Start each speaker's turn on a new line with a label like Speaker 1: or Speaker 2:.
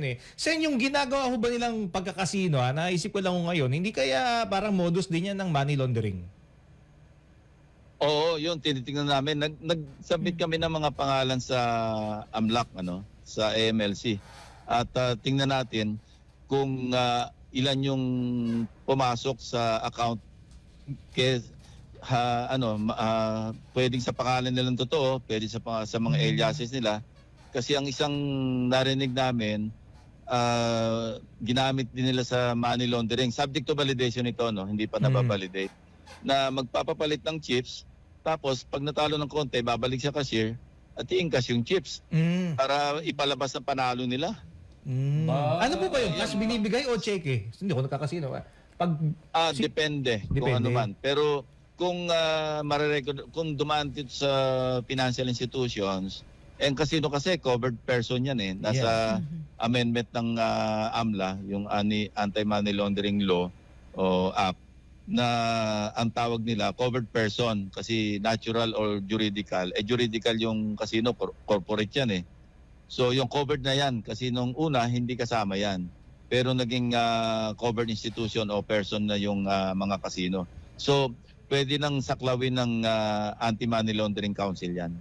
Speaker 1: ngayon eh. Sen, yung ginagawa ho ba nilang pagkakasino, ha, naisip ko lang ngayon, hindi kaya parang modus din yan ng money laundering?
Speaker 2: Oo, yun tinitingnan namin. Nag nag-submit kami ng mga pangalan sa AMLAC ano, sa AMLC. At ah, tingnan natin kung ah, ilan yung pumasok sa account kay ha, ano ma- ah, pwedeng sa pangalan nilang totoo, pwede sa sa mga aliases nila. Kasi ang isang narinig namin ah, ginamit din nila sa money laundering. Subject to validation ito, no? Hindi pa
Speaker 1: Mm.
Speaker 2: nababalidate. Na magpapapalit ng chips, tapos pag natalo ng konti, babalik sa cashier at i-encash yung chips
Speaker 1: Mm.
Speaker 2: para ipalabas ang panalo nila.
Speaker 1: Mm.
Speaker 3: Ba-
Speaker 1: Ano po ba yun? Cash binibigay o cheque? Hindi ko nakakasino. ah. Pag,
Speaker 2: Ah,
Speaker 1: Si-
Speaker 2: depende, kung
Speaker 1: Depende.
Speaker 2: ano man. Pero kung uh, kung dumaan dito sa financial institutions, eh casino kasi covered person yan eh. Nasa amendment ng ah, AMLA, yung Anti-Money Laundering Law o Act na ang tawag nila covered person kasi natural or juridical. Eh juridical yung casino, cor- corporate yan eh. So yung covered na yan kasi nung una hindi kasama yan. Pero naging ah, covered institution o person na yung ah, mga casino. So pwede nang saklawin ng ah, Anti-Money Laundering Council yan.